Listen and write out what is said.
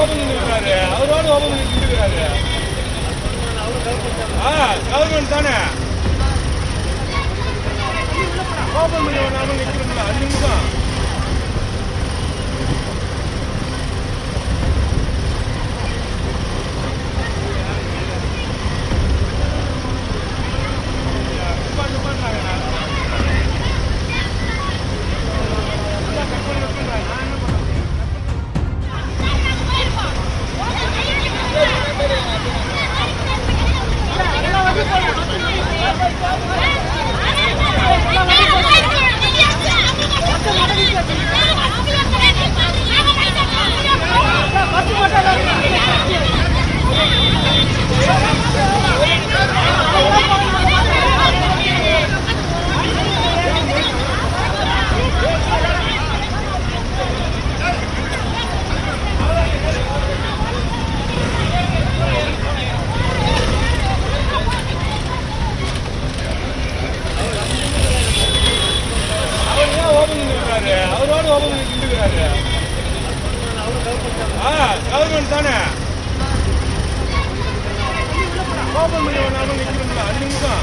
Open பண்ணி அவரோட open பண்ணி ஆ கவர்மெண்ட் தானே ஓபன் பண்ணி ஒன்றாம ஓபன் அவரோட ஓபன் நின்றுக்கிறாரு ஆ கவர்மெண்ட் தானே? ஓபன் பண்ணி ஒன்றாம நிற்கிறோம்ல அஞ்சு நிமிஷம்